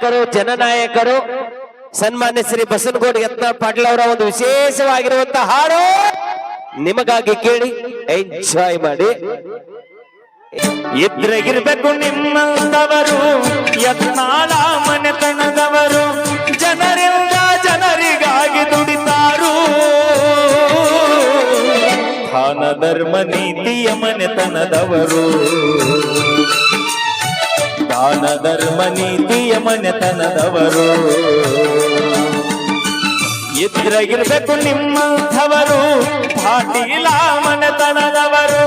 ನಾಯಕರು ಜನನಾಯಕರು, ಸನ್ಮಾನ್ಯ ಶ್ರೀ ಬಸನಗೋಡ್ ಯತ್ನ ಪಾಟೀಲ್ ಅವರ ಒಂದು ವಿಶೇಷವಾಗಿರುವಂತಹ ಹಾಡು ನಿಮಗಾಗಿ ಕೇಳಿ ಎಂಜಾಯ್ ಮಾಡಿ. ಇದ್ರಗಿರ್ಬೇಕು ನಿಮ್ಮಂದವರು, ಯತ್ನಾಳ ಮನೆತನದವರು ಜನರಿಂದ ಜನರಿಗಾಗಿ ದುಡಿತಾರು. ದಾನ ಧರ್ಮ ನೀತಿಯ ಮನೆತನದವರು. ದಾನ ಧರ್ಮ ನೀತಿಯ ಮನೆತನದವರು. ಇದ್ರಗಿರ್ಬೇಕು ನಿಮ್ಮಂಥವರು, ಪಾಟೀಲ ಮನೆತನದವರು.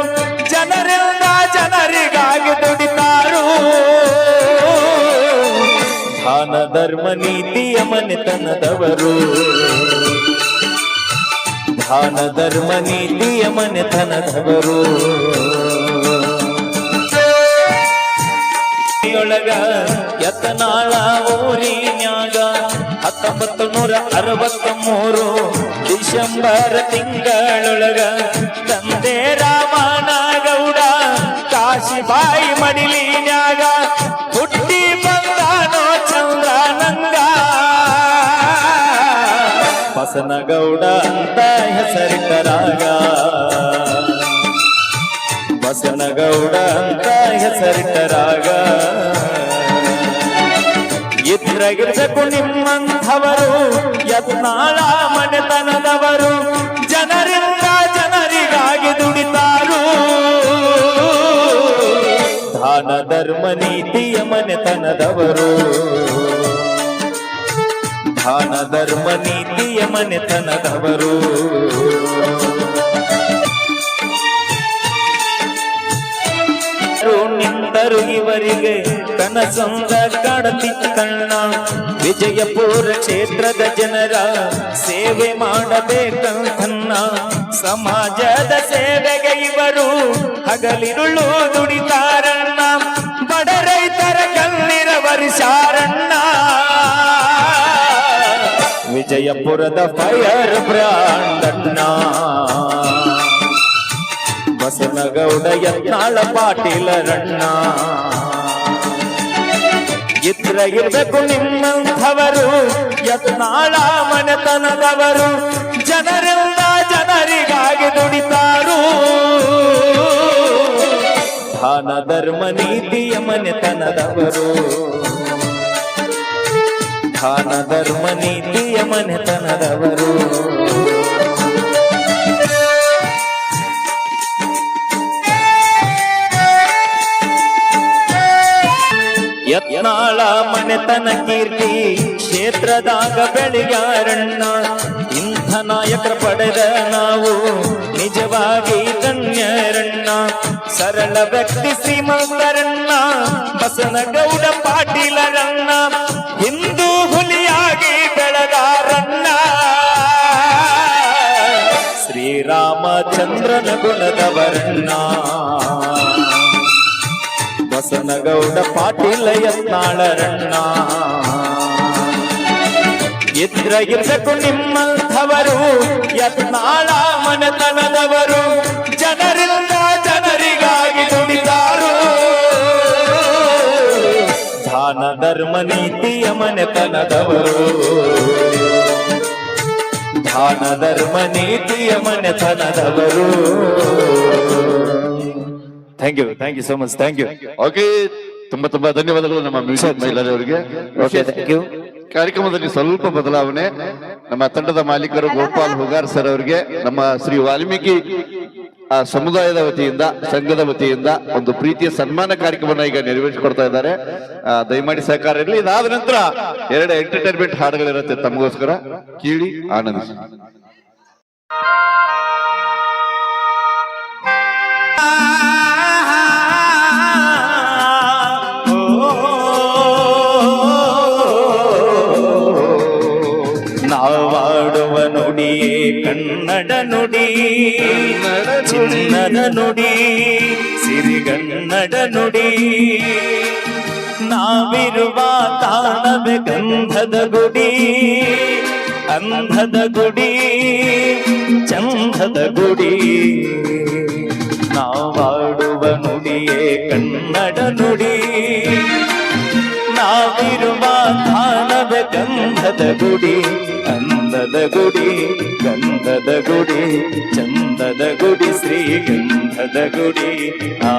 ಜನರಿಂದ ಜನರಿಗಾಗಿ ದುಡಿತಾರು. ದಾನ ಧರ್ಮ ನೀತಿಯ ಮನೆತನದವರು. ದಾನ ಧರ್ಮ ನೀತಿಯ ಮನೆತನದವರು. ಒಳಗ ಯತನಾಳ ಊರಿನ್ಯಾಗ ಹತ್ತೊಂಬತ್ತು ನೂರ ಅರವತ್ತ ಮೂರು ಡಿಸೆಂಬರ್ ತಿಂಗಳೊಳಗ ತಂದೆ ರಾಮನಗೌಡ ಕಾಶಿಬಾಯಿ ಮಡಿಲಿನ್ಯಾಗ ಹುಟ್ಟಿ ಬಂದಾನೋ ಚಂದ್ರನಂಗ. ಬಸನಗೌಡ ಅಂತ ಹೆಸರಿಟ್ಟರಾಗ. ಬಸನಗೌಡ ಅಂತ ಹೆಸರಿಟ್ಟರಾಗ. ಇದ್ರಗಿರ್ಬೇಕು ನಿಮ್ಮಂಥವರು, ಯತ್ನಾಳ ಮನೆತನದವರು, ಜನರಿಂದ ಜನರಿಗಾಗಿ ದುಡಿತಾರು. ದಾನ ಧರ್ಮ ನೀತಿಯ ಮನೆತನದವರು. ದಾನ ಧರ್ಮ ನೀತಿಯ ಮನೆತನದವರು. ನಿಂತರು ಇವರಿಗೆ ಕನಸೊಂದ ಕಾಡತಿತ್ತಣ್ಣ ವಿಜಯಪುರ ಕ್ಷೇತ್ರದ ಜನರ ಸೇವೆ ಮಾಡಬೇಕಂತನ್ನ ಸಮಾಜದ ಸೇವೆಗೆ ಇವರು ಹಗಲಿರುಳು ದುಡಿತಾರಣ್ಣ ಬಡ ರೈತರ ಕಣ್ಣಿರ ವರ್ಷಾರಣ್ಣ ವಿಜಯಪುರದ ಫೈರ್ ಬ್ರಾಂಡ್ ಅಣ್ಣ ಬಸನಗೌಡ ಯತ್ನಾಳ ಪಾಟೀಲರಣ್ಣ ಇದ್ರ ಇರ್ಬೇಕು ನಿಮ್ಮಂಥವರು. ಯತ್ನಾಳ ಮನೆತನದವರು. ಜನರೆಲ್ಲ ಜನರಿಗಾಗಿ ದುಡಿತಾರು. ಧಾನ ಧರ್ಮ ನೀತಿಯ ಮನೆತನದವರು. ದಾನ ಧರ್ಮ ನೀತಿಯ ಮನೆತನದವರು. ಮನೆತನ ಕೀರ್ತಿ ಕ್ಷೇತ್ರದಾಗ ಬೆಳಿಗಾರಣ್ಣ ಇಂಥ ನಾಯಕರ ಪಡೆದ ನಾವು ನಿಜವಾಗಿ ಧನ್ಯರಣ್ಣ ಸರಳ ವ್ಯಕ್ತಿ ಶ್ರೀಮಂತರಣ್ಣ, ಬಸನಗೌಡ ಪಾಟೀಲರಣ್ಣ, ಹಿಂದೂ ಹುಲಿಯಾಗಿ ಬೆಳಗಾರಣ್ಣ. ಶ್ರೀರಾಮಚಂದ್ರನ ಗುಣದವರಣ್ಣ. ಬಸನಗೌಡ ಪಾಟೀಲ ಯತ್ನಾಳರಣ್ಣ ಇದ್ರ ಇದ್ದಕ್ಕೂ ನಿಮ್ಮಂಥವರು, ಯತ್ನಾಳ ಮನೆತನದವರು, ಜನರಿಂದ ಜನರಿಗಾಗಿ ದುಡಿದಾರು ದಾನ ಧರ್ಮ ನೀತಿಯ ಮನೆತನದವರು. ದಾನ ಧರ್ಮ ನೀತಿಯ ಮನೆತನದವರು. Thank you thank you so much thank you okay ತುಂಬಾ ತುಂಬಾ ಧನ್ಯವಾದಗಳು ನಮ್ಮ ಮ್ಯೂಸಿಕ್ ಮಹಿಳೆಯರಿಗೆ ಓಕೆ ಥ್ಯಾಂಕ್ ಯು ಕಾರ್ಯಕ್ರಮದಲ್ಲಿ ಸ್ವಲ್ಪ ಬದಲಾವಣೆ. ನಮ್ಮ ತಂಡದ ಮಾಲೀಕರು ಗೋಪಾಲ್ ಹುಗಾರ್ ಸರ್ ಅವರಿಗೆ ನಮ್ಮ ಶ್ರೀ ವಾಲ್ಮೀಕಿ ಆ, ಸಮುದಾಯದ ವತಿಯಿಂದ ಸಂಘದ ವತಿಯಿಂದ ಒಂದು ಪ್ರೀತಿಯ ಸನ್ಮಾನ ಕಾರ್ಯಕ್ರಮನ ಈಗ ನೆರವೇರಿಸಿಕೊಡ್ತಾ ಇದ್ದಾರೆ. ದಯಮಾಡಿ ಸಹಕಾರ ಇರಲಿ. ಇದಾದ ನಂತರ ಎರಡು ಎಂಟರ್ಟೈನ್ಮೆಂಟ್ ಹಾಡುಗಳಿರುತ್ತೆ. ತಮಗೋಸ್ಕರ ಕೇಳಿ ಆನಂದಿಸಿ. ನುಡಿಯೇ ಕನ್ನಡ ನುಡಿ, ಚಿನ್ನದ ನುಡಿ, ಸಿರಿಗನ್ನಡ ನುಡಿ. ನಾವಿರುವ ತಾಣವೆ ಗಂಧದ ಗುಡಿ, ಅಂಧದ ಗುಡಿ, ಚಂದದ ಗುಡಿ. ನಾವಾಡುವ ನುಡಿಯೇ ಕನ್ನಡ ನುಡಿ. ನಾವಿರುವ ಗಂಧದ ಗುಡಿ ಅಂದದ ಗುಡಿ ಗಂಧದ ಗುಡಿ ಚಂದದ ಗುಡಿ ಶ್ರೀ ಗಂಧದ ಗುಡಿ ಆ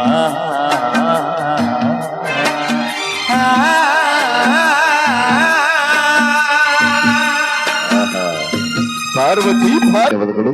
ಪಾರ್ವತಿ ಧನ್ಯವಾದಗಳು